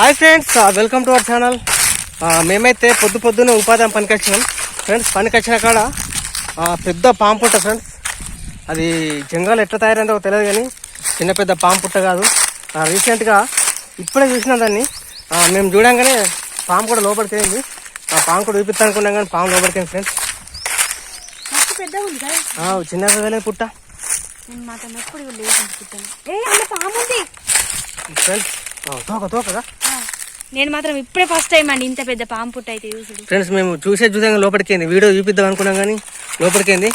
Hi friends welcome to our channel మేమైతే పొద్దు పొద్దున్న ఉపాధి పనికి వచ్చినాం. ఫ్రెండ్స్ పనికి వచ్చిన కాడ పెద్ద పాము పుట్ట ఫ్రెండ్స్ అది జంగాలు ఎట్లా తయారైందో తెలియదు కానీ చిన్న పెద్ద పాము పుట్ట కాదు. రీసెంట్గా ఇప్పుడే చూసిన దాన్ని. మేము చూడంగానే పాము కూడా లోపలికి వెళ్ళింది. ఆ పాము కూడా చూపిస్తా అనుకున్నాం కానీ పాము లోపలికి వెళ్ళింది ఫ్రెండ్స్ మస్తు పెద్దగా ఉంది కదా? ఆ, చిన్నగా వెళ్ళే పుట్ట? ఫ్రెండ్స్ తోక తోకగా? ఆ, నేను మాత్రం ఇప్పుడే ఫస్ట్ టైం అండి ఇంత పెద్ద పాము పుట్ట అయితే చూసుడు ఫ్రెండ్స్ మేము చూసే చూసాక లోపలికి వీడియో చూపిద్దాం అనుకున్నాం కానీ లోపలికి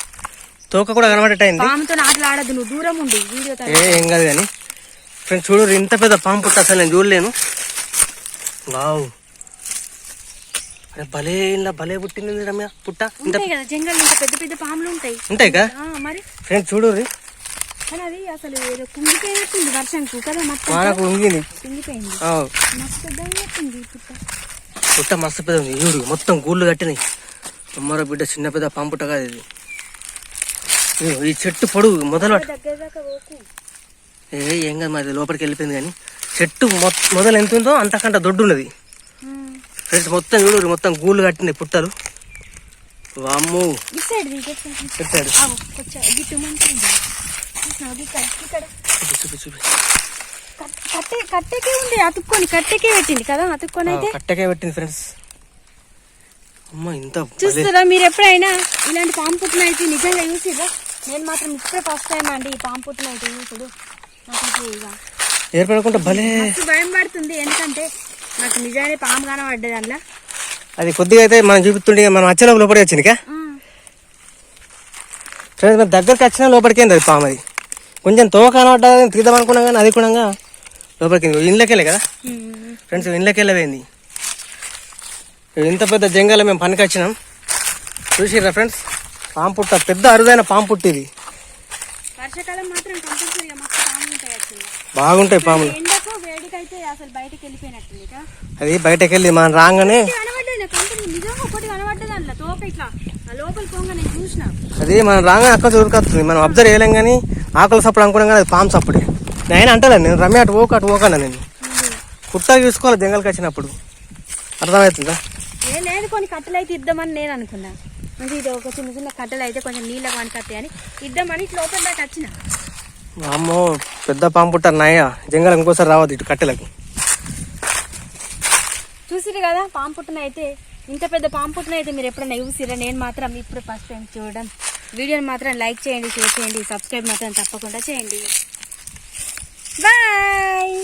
తోక కూడా కనబడేటైంది పాముతో ఆటలు ఆడద్దు నువ్వు దూరం ఉండి వీడియో ఏ కాదు కానీ. ఫ్రెండ్స్ చూడు ఇంత పెద్ద పాము పుట్ట అసలు నేను చూడలేను. వావ్. అరే భలే ఇలా భలే పుట్టింది రమ్య పుట్ట. ఇంత జంగల్ ఇంత పెద్ద పెద్ద పాములు ఉంటాయి. ఉంటాయి కదా మరి? ఫ్రెండ్స్ చూడు కానీ అది అసలు ఏదో కుంగిపోయినట్టుంది వర్షంకు కదా మొత్తం ఉంగింది కుంగిపోయింది. మస్తు పెద్దగా పుట్ట పుట్ట మస్తు పెద్ద ఉంది. చూడు మొత్తం గూళ్ళు కట్టినాయి. అమ్మరో బిడ్డ చిన్న పెద్ద పాము పుట్ట కాదు ఇది ఇదిగో ఈ చెట్టు పొడుగు మొదలు దగ్గర దాకా పోకు. ఏ ఏం కాదు మరి లోపలికి వెళ్ళిపోయింది కానీ. చెట్టు మొదలు ఎంత ఉందో అంతకంటే దొడ్డు ఉన్నది. ఫ్రెండ్స్ మొత్తం చూడు మొత్తం గూళ్ళు కట్టినాయి పుట్టలు. వామ్ము. సైడ్ పెట్టాడు కొంచెం కట్టే కట్టెకే ఉంది అతుక్కొని కట్టెకే పెట్టింది కదా అతుక్కొని అయితే? కట్టకే పెట్టింది ఫ్రెండ్స్ అమ్మ ఇంత చూస్తారా మీరు ఎప్పుడైనా? ఇలాంటి పాము పుట్టిన అయితే నిజంగా చూసిరా నేను మాత్రం ఇప్పుడే ఫస్ట్ టైం అండి ఈ పాము పుట్టిన అయితే చూసుడు నాకు అసలు ఇక ఏర్పడకుండా భలే. భయం పడుతుంది. ఎందుకంటే నాకు నిజాన్ని పాము కనబడ్డది అందులో అది కొద్దిగా అయితే మనం చూపిస్తుండే మనం వచ్చే లోపల లోపలికి వచ్చింది కా ఆ, ఫ్రెండ్స్ మన దగ్గరికి వచ్చినా లోపలికి అది పాము అది? కొంచెం తోక కనబడ్డా తీద్దాం అనుకున్నాం కానీ అది కూడా లోపలికి ఇంట్లోకి వెళ్ళే కదా. ఫ్రెండ్స్ ఇంట్లోకి వెళ్ళబోయింది ఇంత పెద్ద జంగల్ మేము పనికి వచ్చినాం చూసిర్రా ఫ్రెండ్స్? పాము పుట్ట పెద్ద అరుదైన పాము పుట్టి ఇది వర్షాకాలం మాత్రం కంపల్సరీగా మస్తు పాములు ఉంటాయి actually. బాగుంటాయి పాములు. ఎండకు వేడికైతే అసలు బయటకు వెళ్ళిపోయినట్టుంది కదా అది బయటకు వెళ్ళి మనం రాగానే కనబడ్డది నాకు కంపెనీ నిజంగా ఒకటి కనబడ్డది అందులో తోక ఇట్లా. ఆ లోపల పోగా నేను చూసిన. అది మనం రాగానే అక్క దొరుకుతుంది మనం అబ్జర్వ్ చేయలేం కానీ ఆకలి సప్పుడు అనుకున్నాం కానీ అది పాము సప్పుడే. నేను అంటలే నేను రమ్య అటు పోక అటు పోకన్నా నేను. కుట్టా చూసుకోవాలి జంగల్కి వచ్చినప్పుడు. అర్థమవుతుందా? ఏ లేదు కొన్ని కట్టెలు అయితే ఇద్దామని నేను అనుకున్నా. అంటే ఇది ఒక చిన్న చిన్న కట్టెలు అయితే కొంచెం నీళ్ళ వనకత్తాయి అని ఇద్దామని ఇట్లా లోపల దాకా వచ్చిన. అమ్మో పెద్ద పాము పుట్ట నాయ. జంగల్ ఇంకోసారి రావద్దు ఇటు కట్టెలకు. చూసిరు కదా పాంపుట్టున అయితే ఇంత పెద్ద పాంపుట్టున అయితే మీరు ఎప్పుడైనా చూసిరా నేను మాత్రం ఇప్పుడు ఫస్ట్ టైం చూడడం. వీడియోని మాత్రం లైక్ చేయండి షేర్ చేయండి సబ్స్క్రైబ్ మాత్రం తప్పకుండా చేయండి. బాయ్